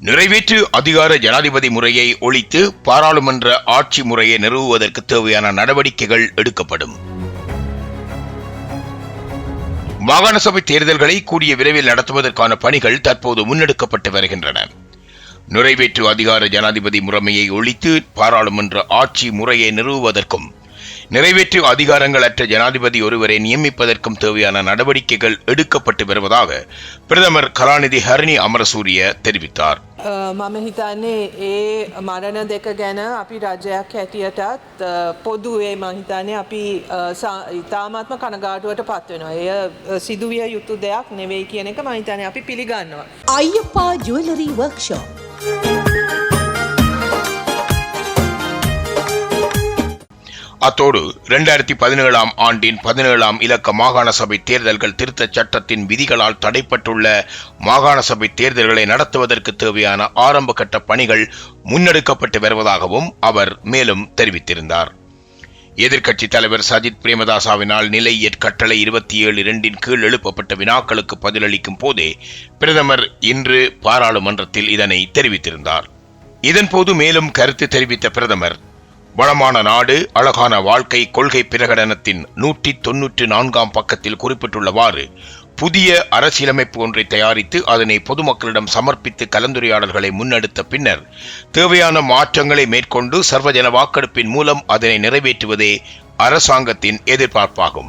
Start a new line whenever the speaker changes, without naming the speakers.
நிறைவேற்று அதிகார ஜனாதிபதி முறையை ஒழித்து பாராளுமன்ற ஆட்சி முறையை நிறுவுவதற்கு தேவையான நடவடிக்கைகள் எடுக்கப்படும். மாகாண சபை தேர்தல்களை கூடிய விரைவில் நடத்துவதற்கான பணிகள் தற்போது முன்னெடுக்கப்பட்டு வருகின்றன. நிறைவேற்று அதிகார ஜனாதிபதி முறைமையை ஒழித்து பாராளுமன்ற ஆட்சி முறையை நிறுவுவதற்கும் நிறைவேற்று அதிகாரங்களற்ற ஜனாதிபதி ஒருவரை நியமிப்பதற்கும் தேவையான நடவடிக்கைகள் எடுக்கப்பட்டு வருவதாக பிரதமர் கலாநிதி ஹரணி அமரசூரிய தெரிவித்தார்
අ, මම හිතන්නේ ඒ මරණ දෙක ගැන අපි රජයක් හැටියටත් අ, පොදුවේ මහිතන්නේ අපි අ, සා- ඉතාමත්ම කනගාටුවට පත්වෙනවා. එය අ, සිදුවිය යුතු දෙයක් නෙවෙයි කියන එක මහිතනය අපි පිළිගන්නවා.
ஐயப்பா ஜுவல்லரி ஒர்க்
அத்தோடு இரண்டாயிரத்தி பதினேழாம் ஆண்டின் பதினேழாம் இலக்க மாகாண சபை தேர்தல்கள் திருத்தச் சட்டத்தின் விதிகளால் தடைப்பட்டுள்ள மாகாண சபை தேர்தல்களை நடத்துவதற்கு தேவையான ஆரம்ப கட்ட பணிகள் முன்னெடுக்கப்பட்டு வருவதாகவும் அவர் மேலும் தெரிவித்திருந்தார். எதிர்க்கட்சித் தலைவர் சஜித் பிரேமதாசாவினால் நிலையற் கட்டளை இருபத்தி ஏழு இரண்டின் கீழ் எழுப்பப்பட்ட வினாக்களுக்கு பதிலளிக்கும் போதே பிரதமர் இன்று பாராளுமன்றத்தில் இதனை தெரிவித்திருந்தார். இதன்போது மேலும் கருத்து தெரிவித்த பிரதமர் வளமான நாடு அழகான வாழ்க்கை கொள்கை பிரகடனத்தின் நூற்றி தொன்னூற்றி நான்காம் பக்கத்தில் குறிப்பிட்டுள்ளவாறு புதிய அரசியலமைப்பு ஒன்றை தயாரித்து அதனை பொதுமக்களிடம் சமர்ப்பித்து கலந்துரையாடல்களை முன்னெடுத்த பின்னர் தேவையான மாற்றங்களை மேற்கொண்டு சர்வஜன வாக்கெடுப்பின் மூலம் அதனை நிறைவேற்றுவதே அரசாங்கத்தின் எதிர்பார்ப்பாகும்.